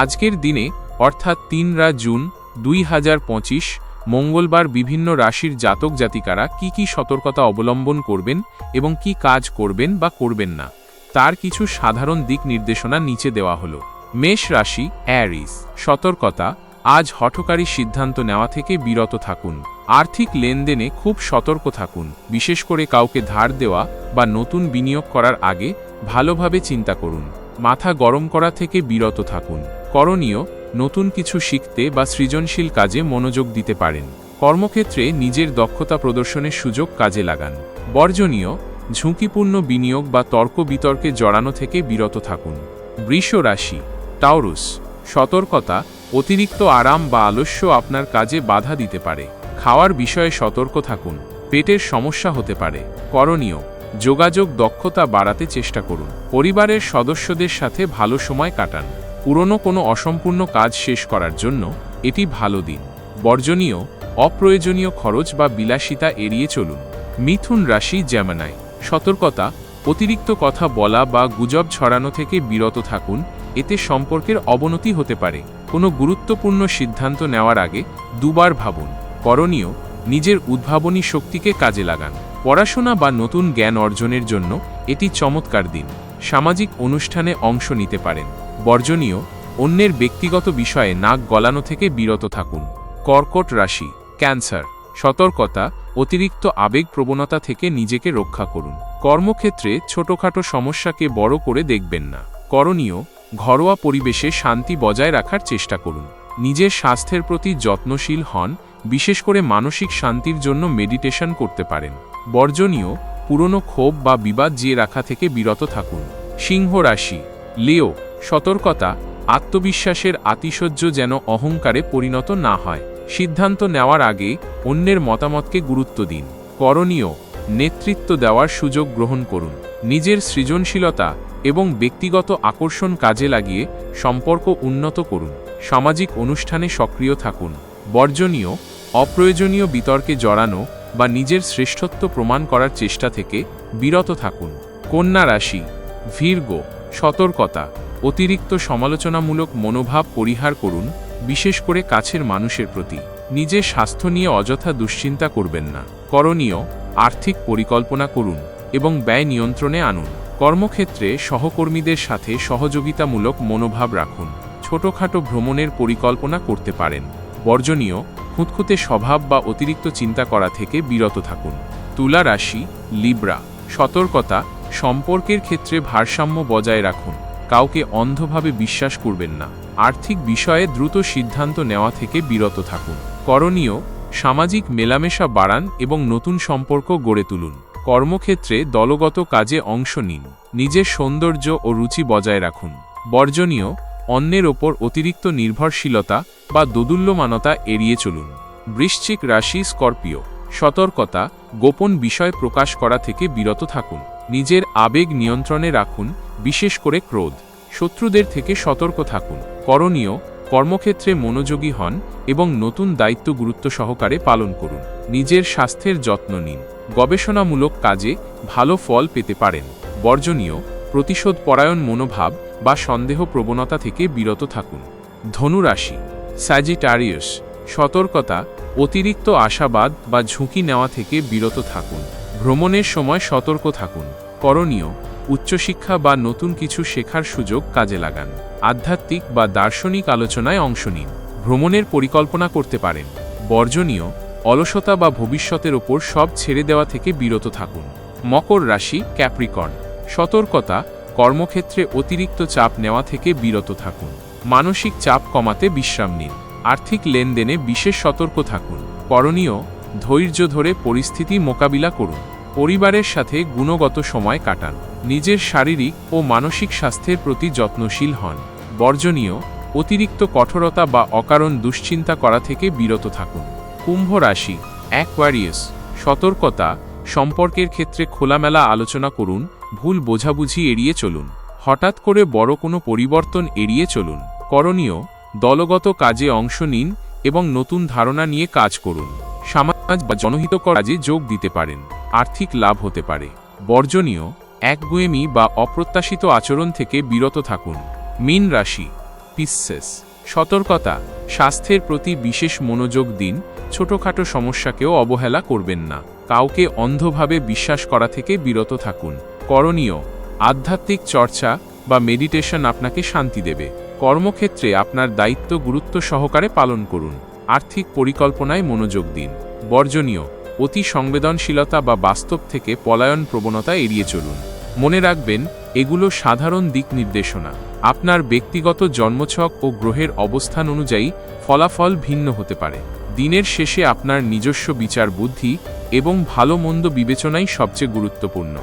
আজকের দিনে, অর্থাৎ তিন রা জুন, দুই হাজার পঁচিশ, মঙ্গলবার বিভিন্ন রাশির জাতক জাতিকারা কি কি সতর্কতা অবলম্বন করবেন এবং কি কাজ করবেন বা করবেন না, তার কিছু সাধারণ দিক নির্দেশনা নিচে দেওয়া হলো। মেষ রাশি, অ্যারিস, সতর্কতা, আজ হঠকারী সিদ্ধান্ত নেওয়া থেকে বিরত থাকুন, আর্থিক লেনদেনে খুব সতর্ক থাকুন, বিশেষ করে কাউকে ধার দেওয়া বা নতুন বিনিয়োগ করার আগে ভালোভাবে চিন্তা করুন, মাথা গরম করা থেকে বিরত থাকুন। করণীয়, নতুন কিছু শিখতে বা সৃজনশীল কাজে মনোযোগ দিতে পারেন। কর্মক্ষেত্রে নিজের দক্ষতা প্রদর্শনের সুযোগ কাজে লাগান। বর্জনীয়, ঝুঁকিপূর্ণ বিনিয়োগ বা তর্ক বিতর্কে জড়ানো থেকে বিরত থাকুন। বৃষ রাশি, টাউরুস, সতর্কতা, অতিরিক্ত আরাম বা আলস্য আপনার কাজে বাধা দিতে পারে। খাওয়ার বিষয়ে সতর্ক থাকুন। পেটের সমস্যা হতে পারে। করণীয়, যোগাযোগ দক্ষতা বাড়াতে চেষ্টা করুন। পরিবারের সদস্যদের সাথে ভালো সময় কাটান। পুরনো কোনো অসম্পূর্ণ কাজ শেষ করার জন্য এটি ভালো দিন। বর্জনীয়, অপ্রয়োজনীয় খরচ বা বিলাসিতা এড়িয়ে চলুন। মিথুন রাশি জ্যামানায়। সতর্কতা, অতিরিক্ত কথা বলা বা গুজব ছড়ানো থেকে বিরত থাকুন, এতে সম্পর্কের অবনতি হতে পারে। কোনো গুরুত্বপূর্ণ সিদ্ধান্ত নেওয়ার আগে দুবার ভাবুন। করণীয়, নিজের উদ্ভাবনী শক্তিকে কাজে লাগান। পড়াশোনা বা নতুন জ্ঞান অর্জনের জন্য এটি চমৎকার দিন। সামাজিক অনুষ্ঠানে অংশ নিতে পারেন। বর্জনীয়, অন্যের ব্যক্তিগত বিষয়ে নাক গলানো থেকে বিরত থাকুন। কর্কট রাশি, ক্যান্সার, সতর্কতা, অতিরিক্ত আবেগ প্রবণতা থেকে নিজেকে রক্ষা করুন। কর্মক্ষেত্রে ছোটখাটো সমস্যাকে বড় করে দেখবেন না। করণীয়, ঘরোয়া পরিবেশে শান্তি বজায় রাখার চেষ্টা করুন। নিজের স্বাস্থ্যের প্রতি যত্নশীল হন, বিশেষ করে মানসিক শান্তির জন্য মেডিটেশন করতে পারেন। বর্জনীয়, পুরনো ক্ষোভ বা বিবাদ জিয়ে রাখা থেকে বিরত থাকুন। সিংহ রাশি, লিও সতর্কতা, আত্মবিশ্বাসের আতিশয্য যেন অহংকারে পরিণত না হয়। সিদ্ধান্ত নেওয়ার আগে অন্যের মতামতকে গুরুত্ব দিন। করণীয়, নেতৃত্ব দেওয়ার সুযোগ গ্রহণ করুন। নিজের সৃজনশীলতা এবং ব্যক্তিগত আকর্ষণ কাজে লাগিয়ে সম্পর্ক উন্নত করুন। সামাজিক অনুষ্ঠানে সক্রিয় থাকুন। বর্জনীয়, অপ্রয়োজনীয় বিতর্কে জড়ানো বা নিজের শ্রেষ্ঠত্ব প্রমাণ করার চেষ্টা থেকে বিরত থাকুন। কন্যা রাশি, ভীর্গ, সতর্কতা। অতিরিক্ত সমালোচনামূলক মনোভাব পরিহার করুন, বিশেষ করে কাছের মানুষের প্রতি। নিজের স্বাস্থ্য নিয়ে অযথা দুশ্চিন্তা করবেন না। করণীয়, আর্থিক পরিকল্পনা করুন এবং ব্যয় নিয়ন্ত্রণে আনুন। কর্মক্ষেত্রে সহকর্মীদের সাথে সহযোগিতামূলক মনোভাব রাখুন। ছোটখাটো ভ্রমণের পরিকল্পনা করতে পারেন। বর্জনীয়, খুঁতখুঁতে স্বভাব বা অতিরিক্ত চিন্তা করা থেকে বিরত থাকুন। তুলা রাশি, লিব্রা, সতর্কতা, সম্পর্কের ক্ষেত্রে ভারসাম্য বজায় রাখুন। কাউকে অন্ধভাবে বিশ্বাস করবেন না। আর্থিক বিষয়ে দ্রুত সিদ্ধান্ত নেওয়া থেকে বিরত থাকুন। করণীয়, সামাজিক মেলামেশা বাড়ান এবং নতুন সম্পর্ক গড়ে তুলুন। কর্মক্ষেত্রে দলগত কাজে অংশ নিন। নিজের সৌন্দর্য ও রুচি বজায় রাখুন। বর্জনীয়, অন্যের ওপর অতিরিক্ত নির্ভরশীলতা বা দোদুল্যমানতা এড়িয়ে চলুন। বৃশ্চিক রাশি স্করপিও। সতর্কতা, গোপন বিষয় প্রকাশ করা থেকে বিরত থাকুন। নিজের আবেগ নিয়ন্ত্রণে রাখুন, বিশেষ করে ক্রোধ। শত্রুদের থেকে সতর্ক থাকুন। করণীয়, কর্মক্ষেত্রে মনোযোগী হন এবং নতুন দায়িত্ব গুরুত্ব সহকারে পালন করুন। নিজের স্বাস্থ্যের যত্ন নিন। গবেষণামূলক কাজে ভালো ফল পেতে পারেন। বর্জনীয় প্রতিশোধ পরায়ণ মনোভাব বা সন্দেহ প্রবণতা থেকে বিরত থাকুন। ধনুরাশি স্যাজিটারিয়াস সতর্কতা, অতিরিক্ত আশাবাদ বা ঝুঁকি নেওয়া থেকে বিরত থাকুন। ভ্রমণের সময় সতর্ক থাকুন। করণীয়, উচ্চশিক্ষা বা নতুন কিছু শেখার সুযোগ কাজে লাগান। আধ্যাত্মিক বা দার্শনিক আলোচনায় অংশ নিন। ভ্রমণের পরিকল্পনা করতে পারেন। বর্জনীয়, অলসতা বা ভবিষ্যতের ওপর সব ছেড়ে দেওয়া থেকে বিরত থাকুন। মকর রাশি, ক্যাপ্রিকর্ন। সতর্কতা, কর্মক্ষেত্রে অতিরিক্ত চাপ নেওয়া থেকে বিরত থাকুন। মানসিক চাপ কমাতে বিশ্রাম নিন। আর্থিক লেনদেনে বিশেষ সতর্ক থাকুন। করণীয় ধৈর্য ধরে পরিস্থিতি মোকাবিলা করুন। পরিবারের সাথে গুণগত সময় কাটান। নিজের শারীরিক ও মানসিক স্বাস্থ্যের প্রতি যত্নশীল হন। বর্জনীয়, অতিরিক্ত কঠোরতা বা অকারণ দুশ্চিন্তা করা থেকে বিরত থাকুন। কুম্ভ রাশি অ্যাকোয়ারিয়াস সতর্কতা, সম্পর্কের ক্ষেত্রে খোলামেলা আলোচনা করুন, ভুল বোঝাবুঝি এড়িয়ে চলুন। হঠাৎ করে বড় কোনো পরিবর্তন এড়িয়ে চলুন। করণীয়, দলগত কাজে অংশ নিন এবং নতুন ধারণা নিয়ে কাজ করুন। সমাজ বা জনহিতকর কাজে যোগ দিতে পারেন। আর্থিক লাভ হতে পারে। বর্জনীয় একগুয়েমি বা অপ্রত্যাশিত আচরণ থেকে বিরত থাকুন। মিন রাশি পিসেস সতর্কতা, স্বাস্থ্যের প্রতি বিশেষ মনোযোগ দিন, ছোটখাটো সমস্যাকেও অবহেলা করবেন না। কাউকে অন্ধভাবে বিশ্বাস করা থেকে বিরত থাকুন। করণীয়, আধ্যাত্মিক চর্চা বা মেডিটেশন আপনাকে শান্তি দেবে। কর্মক্ষেত্রে আপনার দায়িত্ব গুরুত্ব সহকারে পালন করুন। আর্থিক পরিকল্পনায় মনোযোগ দিন। বর্জনীয়, অতি সংবেদনশীলতা বা বাস্তব থেকে পলায়ন প্রবণতা এড়িয়ে চলুন। মনে রাখবেন, এগুলো সাধারণ দিক নির্দেশনা। আপনার ব্যক্তিগত জন্মছক ও গ্রহের অবস্থান অনুযায়ী ফলাফল ভিন্ন হতে পারে। দিনের শেষে আপনার নিজস্ব বিচার বুদ্ধি এবং ভালো মন্দ বিবেচনাই সবচেয়ে গুরুত্বপূর্ণ।